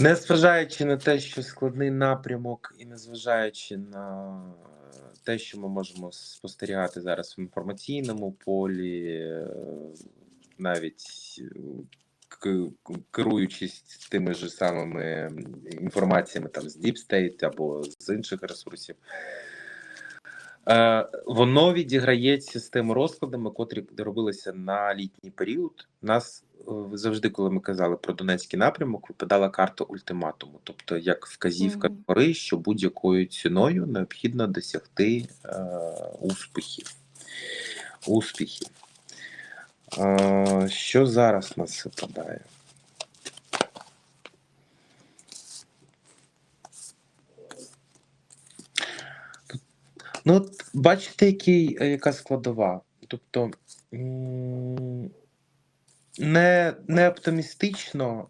Незважаючи на те, що складний напрямок, і незважаючи на те, що ми можемо спостерігати зараз в інформаційному полі, е, навіть е, керуючись тими ж самими інформаціями там з Deep State або з інших ресурсів, воно відіграється з тими розкладами, котрі робилися на літній період. Нас е, завжди, коли ми казали про Донецький напрямок, випадала карта ультиматуму, тобто як вказівка гори, що будь-якою ціною необхідно досягти е, успіхів. Успіхів. Е, що зараз нас випадає? Ну, от бачите, який, е, яка складова. Тобто не, не оптимістично,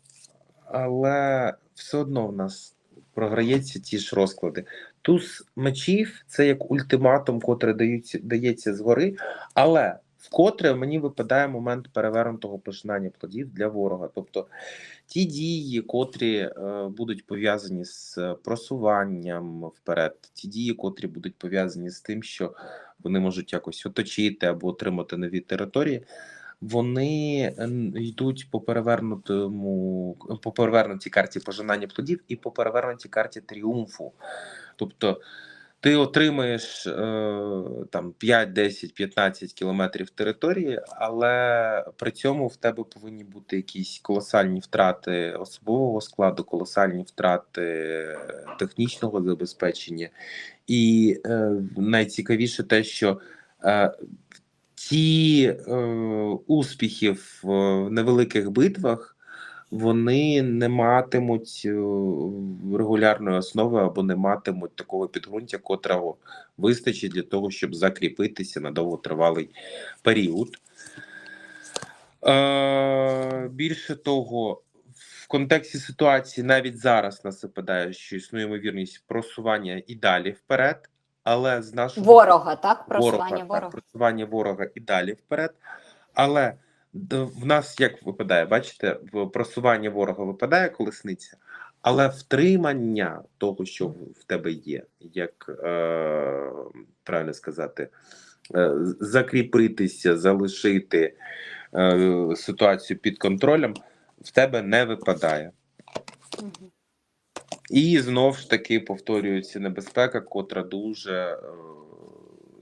але все одно в нас програється ті ж розклади. Туз мечів це як ультиматум, котрий дається, дається згори, але вкотре мені випадає момент перевернутого починання плодів для ворога. Тобто ті дії, котрі е, будуть пов'язані з просуванням вперед, ті дії, котрі будуть пов'язані з тим, що вони можуть якось оточити або отримати нові території. Вони е, йдуть по перевернутому по перевернутій карті пожинання плодів і по перевернутій карті тріумфу. Тобто ти отримаєш е, там 5, 10, 15 кілометрів території, але при цьому в тебе повинні бути якісь колосальні втрати особового складу, колосальні втрати технічного забезпечення. І е, найцікавіше те, що е, ті е, успіхи в невеликих битвах вони не матимуть е, регулярної основи або не матимуть такого підґрунтя, котрого вистачить для того, щоб закріпитися на довготривалий період. Е, більше того, в контексті ситуації навіть зараз нас випадає, що існує ймовірність просування і далі вперед, але з нашого Ворога, так? Просування так, ворога. просування ворога і далі вперед. Але в нас як випадає, бачите, в просування ворога випадає колесниця, але втримання того, що в тебе є, як е, правильно сказати, е, закріпитися, залишити е, ситуацію під контролем, в тебе не випадає. І знов ж таки повторюється небезпека, котра дуже е,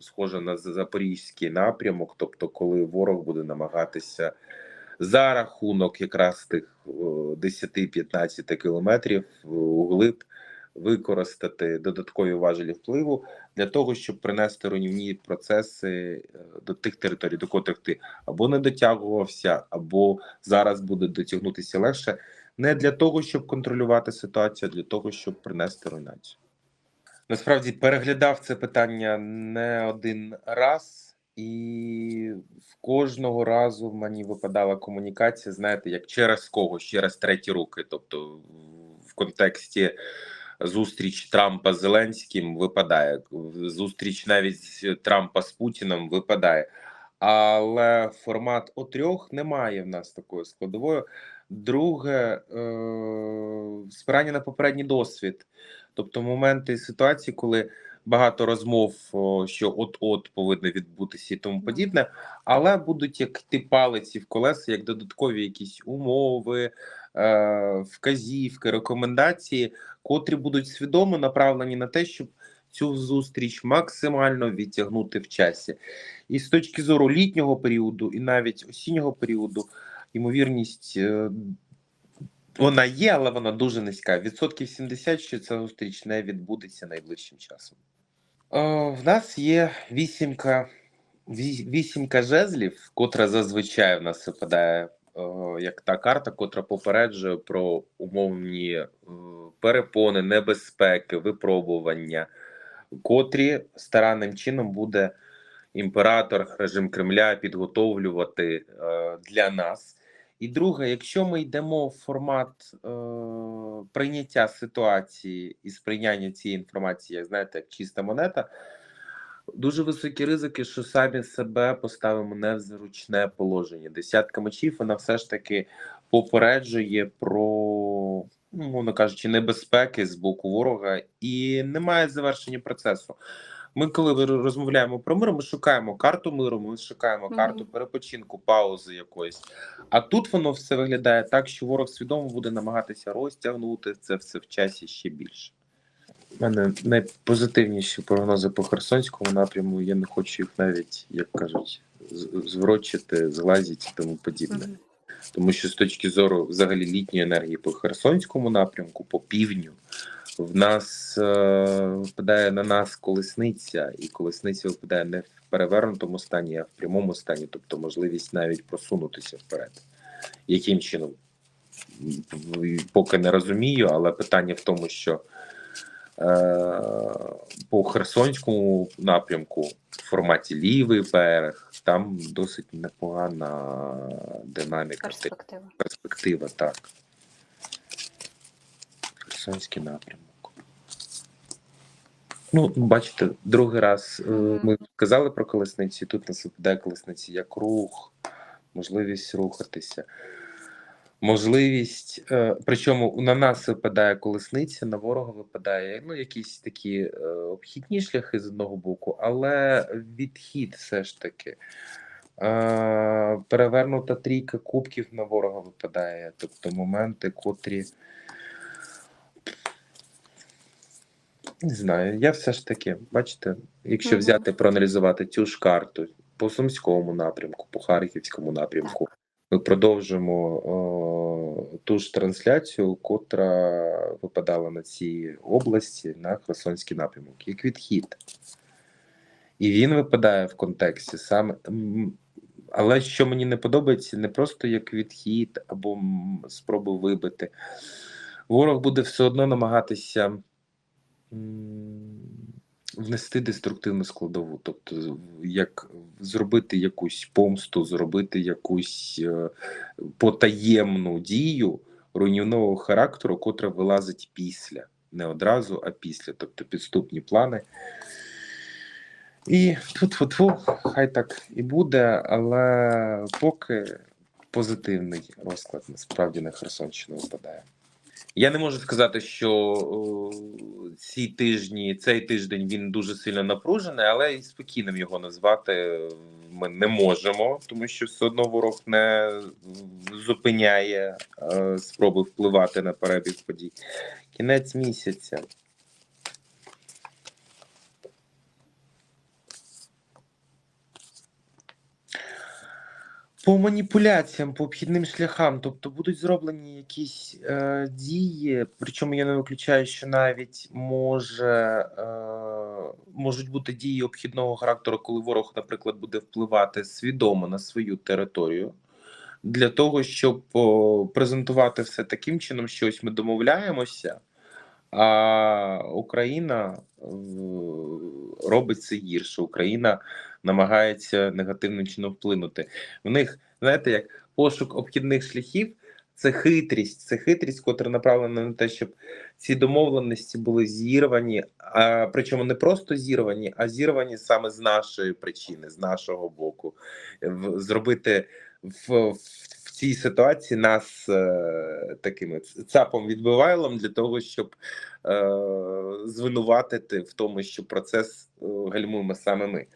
схожа на запорізький напрямок, тобто, коли ворог буде намагатися за рахунок якраз тих е, 10-15 кілометрів е, углиб використати додаткові важелі впливу для того, щоб принести руйнівні процеси е, до тих територій, до котрих ти або не дотягувався, або зараз буде дотягнутися легше не для того, щоб контролювати ситуацію, а для того, щоб принести руйнацію. Насправді переглядав це питання не один раз, і в кожного разу мені випадала комунікація, знаєте, як через когось, через треті руки. Тобто, в контексті зустріч Трампа з Зеленським випадає, зустріч навіть Трампа з Путіном випадає. Але формат о трьох немає в нас такої складової. Друге, е, спирання на попередній досвід, тобто моменти ситуації, коли багато розмов, що от-от повинно відбутися і тому подібне, але будуть як ті палиці в колеса, як додаткові якісь умови, е, вказівки, рекомендації, котрі будуть свідомо направлені на те, щоб цю зустріч максимально відтягнути в часі. І з точки зору літнього періоду, і навіть осіннього періоду, ймовірність е, вона є, але вона дуже низька. Відсотків 70, що ця зустріч не відбудеться найближчим часом. Е, в нас є вісімка, ві- вісімка жезлів, котра зазвичай в нас випадає е, як та карта, котра попереджує про умовні е, перепони, небезпеки, випробування, котрі старанним чином буде імператор, режим Кремля підготовлювати е, для нас. І друге, якщо ми йдемо в формат е, прийняття ситуації і сприйняття цієї інформації, як знаєте, як чиста монета, дуже високі ризики, що самі себе поставимо не в зручне положення. Десятка мечів вона все ж таки попереджує про ну, умовно кажучи, небезпеки з боку ворога, і немає завершення процесу. Ми, коли розмовляємо про мир, ми шукаємо карту миру, ми шукаємо карту перепочинку, паузи якоїсь. А тут воно все виглядає так, що ворог свідомо буде намагатися розтягнути це все в часі ще більше. У мене найпозитивніші прогнози по Херсонському напряму. Я не хочу їх навіть, як кажуть, зворочити, зглазити і тому подібне. Тому що з точки зору взагалі літньої енергії по Херсонському напрямку, по півдню, в нас е, випадає на нас колесниця, і колесниця випадає не в перевернутому стані, а в прямому стані, тобто можливість навіть просунутися вперед. Яким чином? Поки не розумію, але питання в тому, що е, по Херсонському напрямку в форматі лівий берег, там досить непогана динаміка Перспектива. перспектива, так. Херсонський напрямок. Ну, бачите, другий раз е, ми казали про колесниці, тут нас випадає колесниці як рух, можливість рухатися. Можливість, е, причому на нас випадає колесниця, на ворога випадає ну, якісь такі е, обхідні шляхи з одного боку, але відхід все ж таки. Перевернута трійка кубків на ворога випадає. Тобто моменти, котрі. Не знаю, я все ж таки, бачите, якщо Мгм. взяти проаналізувати цю ж карту по Сумському напрямку, по Харківському напрямку, ми продовжимо о, ту ж трансляцію, котра випадала на цій області на Херсонський напрямок, як відхід. І він випадає в контексті саме. Але що мені не подобається, не просто як відхід або м, спроби вибити. Ворог буде все одно намагатися внести деструктивну складову, тобто як зробити якусь помсту, зробити якусь е, потаємну дію руйнівного характеру, котра вилазить після, не одразу, а після, тобто підступні плани. І тут хай так і буде, але поки позитивний розклад насправді на Херсонщину випадає. Я не можу сказати, що о, ці тижні, цей тиждень він дуже сильно напружений, але і спокійним його назвати ми не можемо, тому що все одно ворог не зупиняє е, спроби впливати на перебіг подій. Кінець місяця. По маніпуляціям, по обхідним шляхам, тобто будуть зроблені якісь е, дії, причому я не виключаю, що навіть може, е, можуть бути дії обхідного характеру, коли ворог, наприклад, буде впливати свідомо на свою територію, для того, щоб о, презентувати все таким чином, що ось ми домовляємося, а Україна е, робить це гірше. Україна намагається негативним чином вплинути. В них, знаєте, як пошук обхідних шляхів це хитрість, це хитрість, котра направлена на те, щоб ці домовленості були зірвані, а причому не просто зірвані, а зірвані саме з нашої причини, з нашого боку. В, зробити в, в, в цій ситуації нас е, такими цапом відбивайлом для того, щоб е, звинуватити в тому, що процес е, гальмуємо саме ми.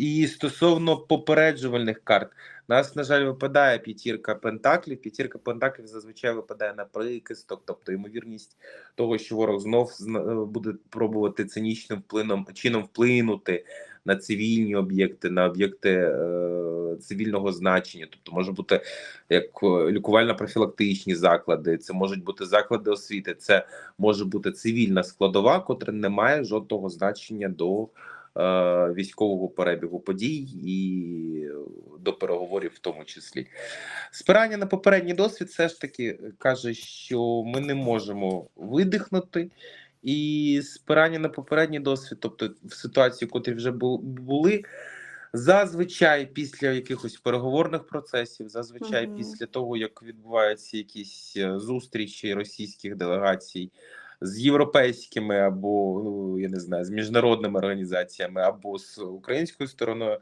І стосовно попереджувальних карт, нас, на жаль, випадає п'ятірка пентаклів. П'ятірка пентаклів зазвичай випадає на прикисток, тобто ймовірність того, що ворог знов зна- буде пробувати цинічним вплином чином вплинути на цивільні об'єкти, на об'єкти е, цивільного значення. Тобто може бути як е, лікувально-профілактичні заклади, це можуть бути заклади освіти, це може бути цивільна складова, котра не має жодного значення до е, військового перебігу подій і до переговорів, в тому числі. Спирання на попередній досвід все ж таки каже, що ми не можемо видихнути. І спирання на попередній досвід, тобто в ситуації, котрі вже були, зазвичай після якихось переговорних процесів, зазвичай Мгм. після того, як відбуваються якісь е, зустрічі російських делегацій з європейськими або ну, я не знаю, з міжнародними організаціями, або з українською стороною.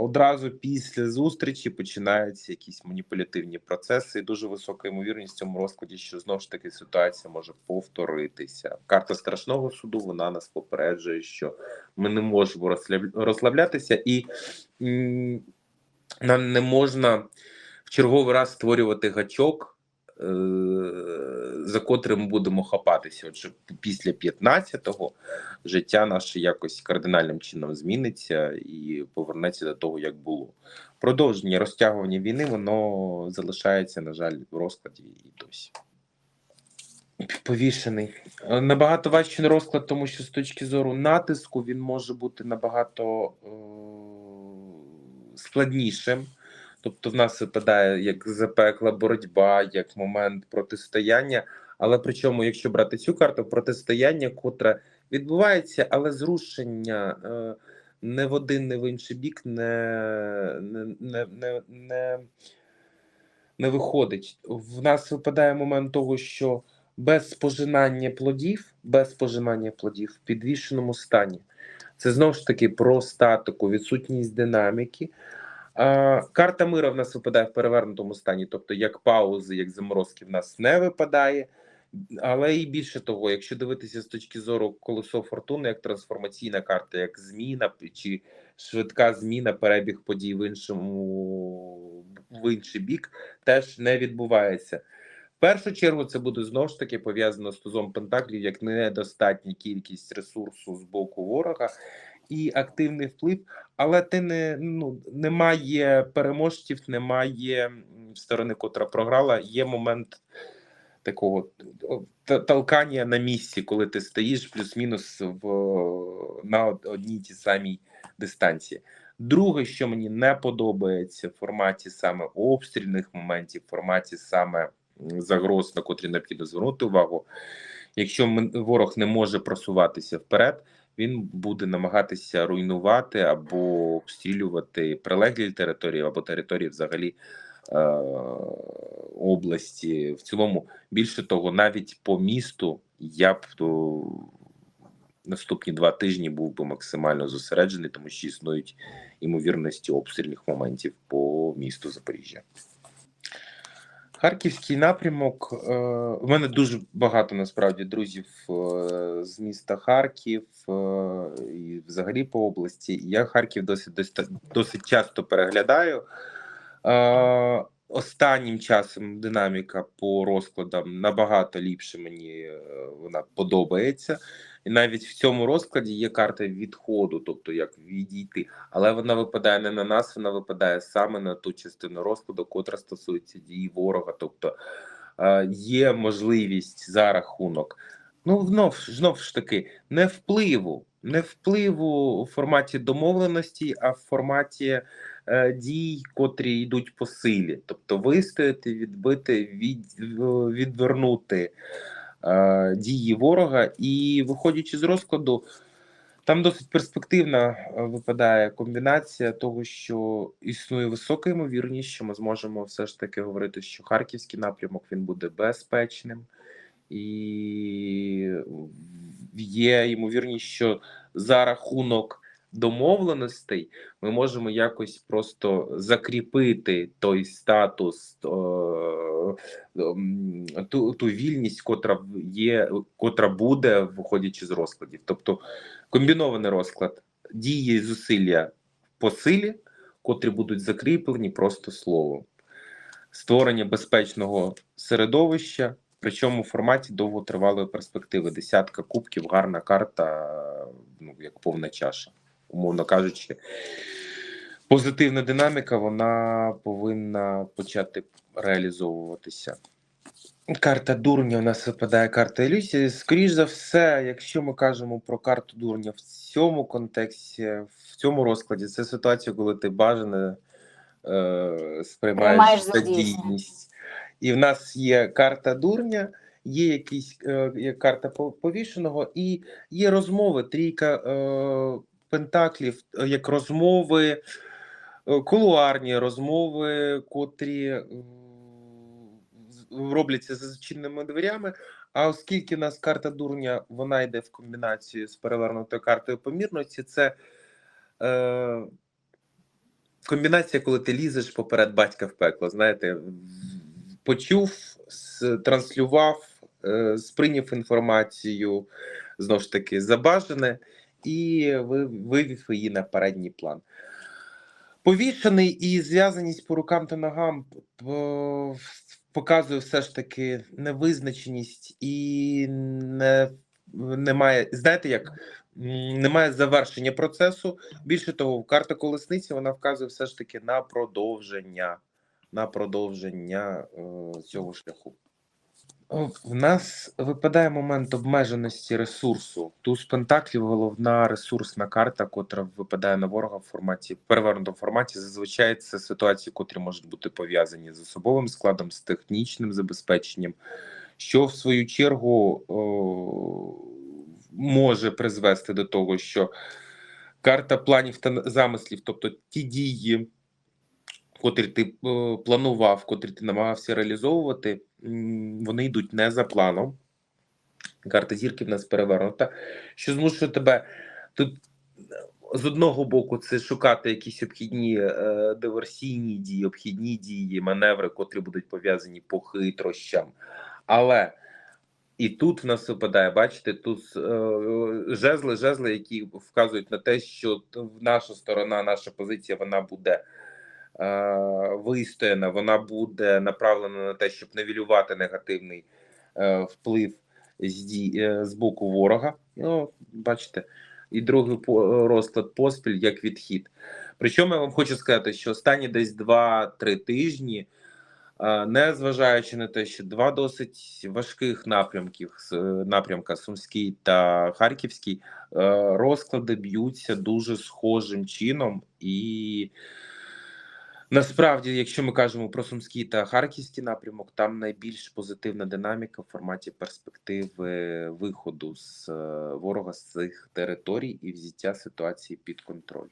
одразу після зустрічі починаються якісь маніпулятивні процеси, і дуже висока ймовірність в цьому розкладі, що знову ж таки ситуація може повторитися. Карта страшного суду вона нас попереджує, що ми не можемо розслаб- розслаблятися, і нам не можна в черговий раз створювати гачок. Е, За котрим будемо хапатися, отже, після 15-го життя наше якось кардинальним чином зміниться і повернеться до того, як було. Продовження розтягування війни воно залишається, на жаль, в розкладі і досі. Повішений. Е, Набагато важчий розклад, тому що з точки зору натиску він може бути набагато е- складнішим. Тобто, в нас випадає як запекла боротьба, як момент протистояння. Але причому, якщо брати цю карту, протистояння, котре відбувається, але зрушення е, не в один, не в інший бік не, не, не, не, не, не виходить. В нас випадає момент того, що без пожинання плодів, без пожинання плодів в підвішеному стані. Це знову ж таки про статику, відсутність динаміки. Карта мира в нас випадає в перевернутому стані, тобто як паузи, як заморозки в нас не випадає. Але і більше того, якщо дивитися з точки зору колесо фортуни, як трансформаційна карта, як зміна чи швидка зміна, перебіг подій в іншому в інший бік, теж не відбувається. В першу чергу це буде знову ж таки пов'язано з тузом Пентаклів як недостатня кількість ресурсу з боку ворога і активний вплив, але ти не ну немає переможців, немає сторони, котра програла. Є момент такого толкання на місці, коли ти стоїш плюс-мінус в на одній тій самій дистанції. Друге, що мені не подобається в форматі саме обстрільних моментів, в форматі саме загроз, на котрі необхідно звернути увагу. Якщо ворог не може просуватися вперед, він буде намагатися руйнувати або обстрілювати прилеглі території або території взагалі е, області. В цілому, більше того, навіть по місту я б то, наступні два тижні був би максимально зосереджений, тому що існують імовірності обстрільних моментів по місту Запоріжжя. Харківський напрямок. е, В мене дуже багато насправді друзів е, з міста Харків е, і взагалі по області. Я Харків досить досить, досить часто переглядаю. Е, Останнім часом динаміка по розкладам набагато ліпше мені е, вона подобається. Навіть в цьому розкладі є карта відходу, тобто як відійти, але вона випадає не на нас, вона випадає саме на ту частину розкладу, котра стосується дії ворога. Тобто е, є можливість за рахунок. Ну, знов, знов ж таки, не впливу, не впливу у форматі домовленості, а в форматі е, дій, котрі йдуть по силі. Тобто вистояти, відбити, від, відвернути е, дії ворога. І виходячи з розкладу, там досить перспективна е, випадає комбінація того, що існує висока ймовірність, що ми зможемо все ж таки говорити, що харківський напрямок він буде безпечним, і є ймовірність, що за рахунок домовленостей ми можемо якось просто закріпити той статус, е, ту, ту вільність, котра є, котра буде, виходячи з розкладів. Тобто комбінований розклад дії і зусилля по силі, котрі будуть закріплені просто словом, створення безпечного середовища. Причому в форматі довготривалої перспективи. Десятка кубків, гарна карта, ну як повна чаша, умовно кажучи. Позитивна динаміка вона повинна почати реалізовуватися. Карта дурня у нас випадає карта ілюзії. Скоріш за все, якщо ми кажемо про карту дурня в цьому контексті, в цьому розкладі, це ситуація, коли ти бажане е, сприймаєш Приймаєш за за дійсність. І в нас є карта дурня, є якісь е, є карта повішеного, і є розмови, трійка е, пентаклів, е, як розмови, е, кулуарні розмови, котрі робляться за зачиненими дверями. А оскільки в нас карта дурня, вона йде в комбінації з перевернутою картою помірності, це е, комбінація, коли ти лізеш поперед батька в пекло. Знаєте, почув, транслював, е, сприйняв інформацію знову ж таки забажане і ви- вивів її на передній план. Повішений і зв'язаність по рукам та ногам показує все ж таки невизначеність і не, немає, знаєте, як немає завершення процесу. Більше того, карта колесниці вона вказує все ж таки на продовження, на продовження е, цього шляху. В нас випадає момент обмеженості ресурсу. Туз Пентаклів головна ресурсна карта, котра випадає на ворога в форматі перевернутому форматі. Зазвичай це ситуації, котрі можуть бути пов'язані з особовим складом, з технічним забезпеченням, що в свою чергу о, може призвести до того, що карта планів та замислів, тобто ті дії, котрі ти е, планував, котрі ти намагався реалізовувати, вони йдуть не за планом. Карта зірки в нас перевернута, що змушує тебе тут з одного боку це шукати якісь обхідні е, диверсійні дії, обхідні дії, маневри, котрі будуть пов'язані по хитрощам. Але і тут в нас випадає, бачите, тут е, жезли, жезли, які вказують на те, що наша сторона, наша позиція, вона буде вистояна, вона буде направлена на те, щоб невілювати негативний е, вплив е, з боку ворога. Ну, бачите, і другий розклад поспіль як відхід. Причому я вам хочу сказати, що останні десь 2-3 тижні. Е, Не зважаючи на те, що два досить важких напрямків е, напрямка Сумський та Харківський, е, розклади б'ються дуже схожим чином, і насправді, якщо ми кажемо про Сумський та Харківський напрямок, там найбільш позитивна динаміка в форматі перспективи виходу з е, ворога з цих територій і взяття ситуації під контроль.